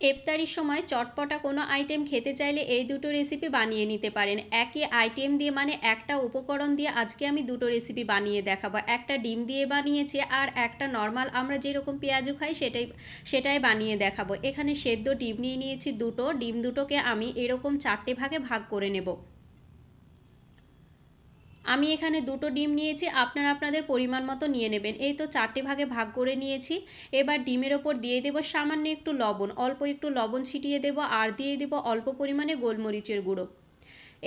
ইফতারির সময় চটপটা কোনো আইটেম খেতে চাইলে এই দুটো রেসিপি বানিয়ে নিতে পারেন। একই আইটেম দিয়ে মানে একটা উপকরণ দিয়ে আজকে আমি দুটো রেসিপি বানিয়ে দেখাবো। একটা ডিম দিয়ে বানিয়েছি আর একটা নর্মাল আমরা যেরকম পেঁয়াজু খাই সেটাই সেটাই বানিয়ে দেখাবো। এখানে সেদ্ধ ডিম নিয়ে নিয়েছি দুটো। ডিম দুটোকে আমি এরকম চারটে ভাগে ভাগ করে নেব। আমি এখানে দুটো ডিম নিয়েছি, আপনারা আপনাদের পরিমাণ মতো নিয়ে নেবেন। এই তো চারটে ভাগে ভাগ করে নিয়েছি। এবার ডিমের ওপর দিয়ে দেব সামান্য একটু লবণ, অল্প একটু লবণ ছিটিয়ে দেব আর দিয়ে দেব অল্প পরিমাণে গোলমরিচের গুঁড়ো।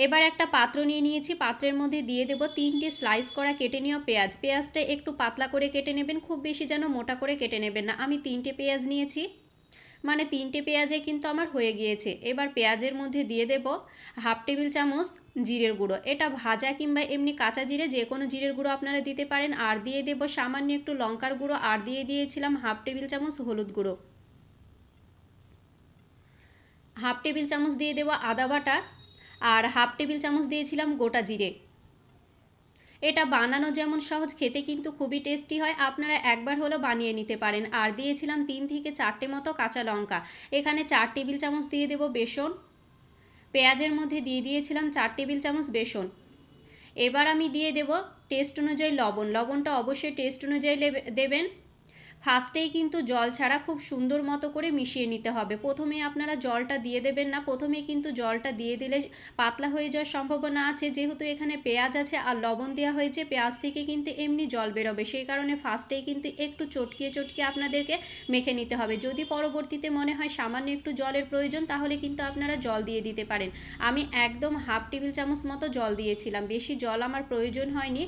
এবার একটা পাত্র নিয়ে নিয়েছি, পাত্রের মধ্যে দিয়ে দেব তিনটে স্লাইস করা কেটে নেওয়া পেঁয়াজ। পেঁয়াজটা একটু পাতলা করে কেটে নেবেন, খুব বেশি যেন মোটা করে কেটে নেবেন না। আমি তিনটে পেঁয়াজ নিয়েছি। মানে তিনটে পেঁয়াজে কিন্তু আমার হয়ে গিয়েছে। এবার পেঁয়াজের মধ্যে দিয়ে দেব হাফ টেবিল চামচ জিরের গুঁড়ো। এটা ভাজা কিংবা এমনি কাঁচা জিরে যে কোনো জিরের গুঁড়ো আপনারা দিতে পারেন। আর দিয়ে দেব সামান্য একটু লঙ্কার গুঁড়ো। আর দিয়ে দিয়েছিলাম হাফ টেবিল চামচ হলুদ গুঁড়ো। হাফ টেবিল চামচ দিয়ে দেবো আদা বাটা। আর হাফ টেবিল চামচ দিয়েছিলাম গোটা জিরে। এটা বানানো যেমন সহজ, খেতে কিন্তু খুবই টেস্টি হয়। আপনারা একবার হলো বানিয়ে নিতে পারেন। আর দিয়েছিলাম তিন থেকে চারটে মতো কাঁচা লঙ্কা। এখানে চার টেবিল চামচ দিয়ে দেব বেসন। পেঁয়াজের মধ্যে দিয়ে দিয়েছিলাম চার টেবিল চামচ বেসন। এবার আমি দিয়ে দেব টেস্ট অনুযায়ী লবণ। লবণটা অবশ্যই টেস্ট অনুযায়ী দেবেন। ফার্স্টেই কিন্তু জল ছাড়া খুব সুন্দর মতো করে মিশিয়ে নিতে হবে। প্রথমে আপনারা জলটা দিয়ে দেবেন না। প্রথমে কিন্তু জলটা দিয়ে দিলে পাতলা হয়ে যাওয়ার সম্ভাবনা আছে। যেহেতু এখানে পেঁয়াজ আছে আর লবণ দেওয়া হয়েছে, পেঁয়াজ থেকে কিন্তু এমনি জল বেরোবে। সেই কারণে ফার্স্টেই কিন্তু একটু চটকিয়ে চটকিয়ে আপনাদেরকে মেখে নিতে হবে। যদি পরবর্তীতে মনে হয় সামান্য একটু জলের প্রয়োজন, তাহলে কিন্তু আপনারা জল দিয়ে দিতে পারেন। আমি একদম হাফ টেবিল চামচ মতো জল দিয়েছিলাম। বেশি জল আমার প্রয়োজন হয়নি।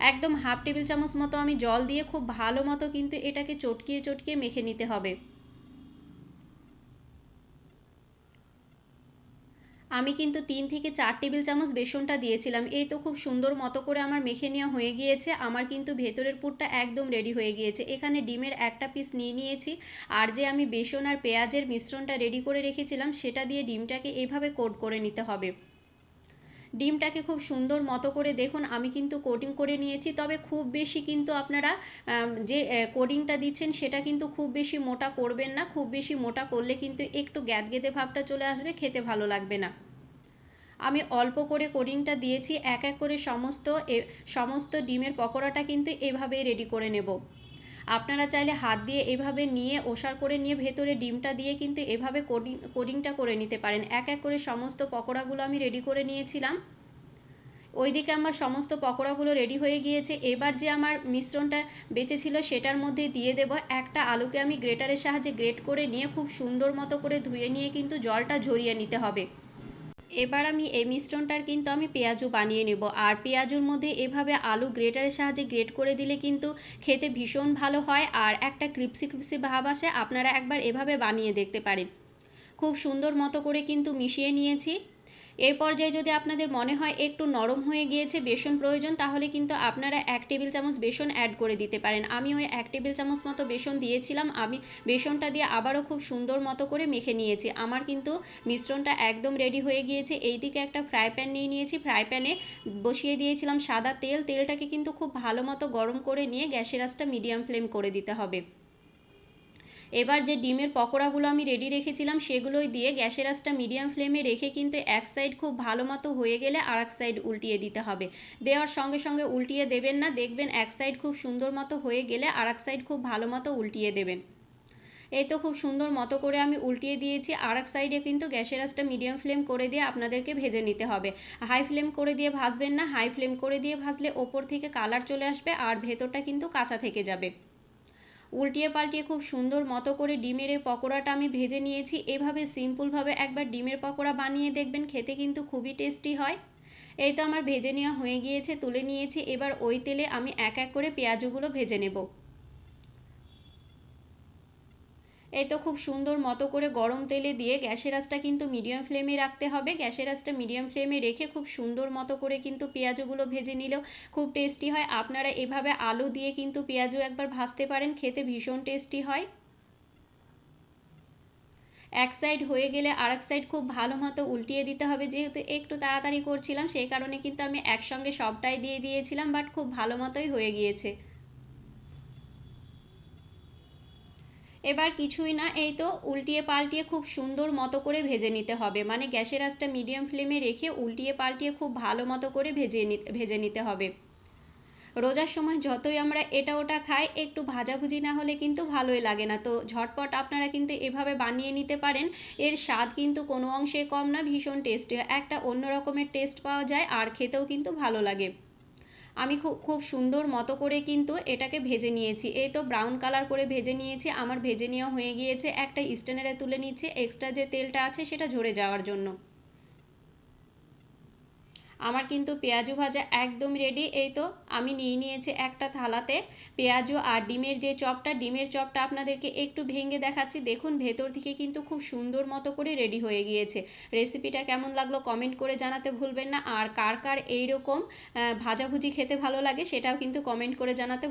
একদম হাফ টেবিল চামচ মতো আমি জল দিয়ে খুব ভালো মতো কিন্তু এটাকে চটকিয়ে চটকিয়ে মেখে নিতে হবে। আমি কিন্তু তিন থেকে চার টেবিল চামচ বেসনটা দিয়েছিলাম। এই তো খুব সুন্দর মতো করে আমার মেখে নেওয়া হয়ে গিয়েছে। আমার কিন্তু ভেতরের পুরটা একদম রেডি হয়ে গিয়েছে। এখানে ডিমের একটা পিস নিয়ে নিয়েছি। আর যে আমি বেসন আর পেঁয়াজের মিশ্রণটা রেডি করে রেখেছিলাম, সেটা দিয়ে ডিমটাকে এইভাবে কোট করে নিতে হবে। ডিমটাকে খুব সুন্দর মতো করে দেখুন, আমি কিন্তু কোটিং করে নিয়েছি। তবে খুব বেশি কিন্তু আপনারা যে কোডিংটা দিচ্ছেন সেটা কিন্তু খুব বেশি মোটা করবেন না। খুব বেশি মোটা করলে কিন্তু একটু গ্যাদগেদে ভাবটা চলে আসবে, খেতে ভালো লাগবে না। আমি অল্প করে কোডিংটা দিয়েছি, এক এক করে সমস্ত সমস্ত ডিমের পকোড়াটা কিন্তু এভাবেই রেডি করে নেব। আপনারা চাইলে হাত দিয়ে এভাবে নিয়ে, ওষার করে নিয়ে ভেতরে ডিমটা দিয়ে কিন্তু এভাবে কোডিং, কোডিংটা করে নিতে পারেন। এক এক করে সমস্ত পকোড়াগুলো আমি রেডি করে নিয়েছিলাম। ওইদিকে আমার সমস্ত পকোড়াগুলো রেডি হয়ে গিয়েছে। এবার যে আমার মিশ্রণটা বেঁচে ছিল সেটার মধ্যে দিয়ে দেব একটা আলুকে আমি গ্রেটারের সাহায্যে গ্রেট করে নিয়ে খুব সুন্দর মতো করে ধুয়ে নিয়ে কিন্তু জলটা ঝরিয়ে নিতে হবে। এবার আমি এই মিশ্রণটার কিন্তু আমি পেঁয়াজু বানিয়ে নেব। আর পেঁয়াজুর মধ্যে এভাবে আলু গ্রেটারের সাহায্যে গ্রেট করে দিলে কিন্তু খেতে ভীষণ ভালো হয় আর একটা ক্রিপসি ক্রিপসি ভাব আসে, আপনারা একবার এভাবে বানিয়ে দেখতে পারেন। খুব সুন্দর মতো করে কিন্তু মিশিয়ে নিয়েছি। এই পর্যায়ে যদি আপনাদের মনে হয় একটু নরম হয়ে গিয়েছে বেসন প্রয়োজন, তাহলে কিন্তু আপনারা এক টেবিল চামচ বেসন অ্যাড করে দিতে পারেন। আমি ওই এক টেবিল চামচ মতো বেসন দিয়েছিলাম, আমি বেসনটা দিয়ে আবারও খুব সুন্দর মতো করে মেখে নিয়েছি। আমার কিন্তু মিশ্রণটা একদম রেডি হয়ে গিয়েছে। এই দিকে একটা ফ্রাই প্যান নিয়ে নিয়েছি। ফ্রাই প্যানে বসিয়ে দিয়েছিলাম সাদা তেল। তেলটাকে কিন্তু খুব ভালো মতো গরম করে নিয়ে গ্যাসের আঁচটা মিডিয়াম ফ্লেম করে দিতে হবে। এবার যে ডিমের পকোড়াগুলো আমি রেডি রেখেছিলাম, সেগুলোই দিয়ে গ্যাসের আঁচটা মিডিয়াম ফ্লেমে রেখে কিন্তু এক সাইড খুব ভালো মতো হয়ে গেলে আর এক সাইড উল্টিয়ে দিতে হবে। দেওয়ার সঙ্গে সঙ্গে উল্টিয়ে দেবেন না, দেখবেন এক সাইড খুব সুন্দর মতো হয়ে গেলে আর এক সাইড খুব ভালো মতো উল্টিয়ে দেবেন। এই তো খুব সুন্দর মতো করে আমি উল্টিয়ে দিয়েছি, আর এক সাইডে কিন্তু গ্যাসের আঁচটা মিডিয়াম ফ্লেম করে দিয়ে আপনাদেরকে ভেজে নিতে হবে। হাই ফ্লেম করে দিয়ে ভাজবেন না হাই ফ্লেম করে দিয়ে ভাজলে ওপর থেকে কালার চলে আসবে আর ভেতরটা কিন্তু কাঁচা থেকে যাবে। উল্টিয়ে পাল্টিয়ে খুব সুন্দর মতো করে ডিমের এই পকোড়াটা আমি ভেজে নিয়েছি। এভাবে সিম্পলভাবে একবার ডিমের পকোড়া বানিয়ে দেখবেন, খেতে কিন্তু খুবই টেস্টি হয়। এই তো আমার ভেজে নেওয়া হয়ে গিয়েছে, তুলে নিয়েছি। এবার ওই তেলে আমি এক এক করে পেঁয়াজগুলো ভেজে নেব। এই তো খুব সুন্দর মতো করে গরম তেলে দিয়ে গ্যাসের আঁচটা কিন্তু মিডিয়াম ফ্লেমে রাখতে হবে। গ্যাসের আঁচটা মিডিয়াম ফ্লেমে রেখে খুব সুন্দর মতো করে কিন্তু পেঁয়াজগুলো ভেজে নিলেও খুব টেস্টি হয়। আপনারা এভাবে আলু দিয়ে কিন্তু পেঁয়াজও একবার ভাজতে পারেন, খেতে ভীষণ টেস্টি হয়। এক সাইড হয়ে গেলে আর এক সাইড খুব ভালো মতো উল্টিয়ে দিতে হবে। যেহেতু একটু তাড়াতাড়ি করছিলাম, সেই কারণে কিন্তু আমি একসঙ্গে সবটাই দিয়ে দিয়েছিলাম বাট খুব ভালো মতোই হয়ে গিয়েছে। এবার কিছুই না, এই তো উল্টিয়ে পাল্টিয়ে খুব সুন্দর মতো করে ভেজে নিতে হবে। মানে গ্যাসের আঁচটা মিডিয়াম ফ্লেমে রেখে উল্টিয়ে পাল্টিয়ে খুব ভালো মতো করে ভেজে ভেজে নিতে হবে। রোজার সময় যতই আমরা এটা ওটা খাই, একটু ভাজাভুজি না হলে কিন্তু ভালোই লাগে না। তো ঝটপট আপনারা কিন্তু এভাবে বানিয়ে নিতে পারেন। এর স্বাদ কিন্তু কোনো অংশে কম না, ভীষণ টেস্টি একটা অন্য রকমের টেস্ট পাওয়া যায়, আর খেতেও কিন্তু ভালো লাগে। আমি খুব খুব সুন্দর মতো করে কিন্তু এটাকে ভেজে নিয়েছি। এই তো ব্রাউন কালার করে ভেজে নিয়েছি। আমার ভেজে নেওয়া হয়ে গিয়েছে। একটা স্ট্যান্ডারে তুলে নিচ্ছে। এক্সট্রা যে তেলটা আছে সেটা ঝরে যাওয়ার জন্য। আমার কিন্তু পেঁয়াজু ভাজা একদম রেডি এই তো, আমি নিয়ে নিয়েছি একটা থালাতে পেঁয়াজু আর ডিমের যে চপটা, ডিমের চপটা আপনাদেরকে একটু ভেঙে দেখাচ্ছি। দেখুন, ভেতর থেকে কিন্তু খুব সুন্দর মতো করে রেডি হয়ে গিয়েছে। রেসিপিটা কেমন লাগল কমেন্ট করে জানাতে ভুলবেন না। আর কার কার এইরকম ভাজাভুজি খেতে ভালো লাগে সেটাও কিন্তু কমেন্ট করে জানাতে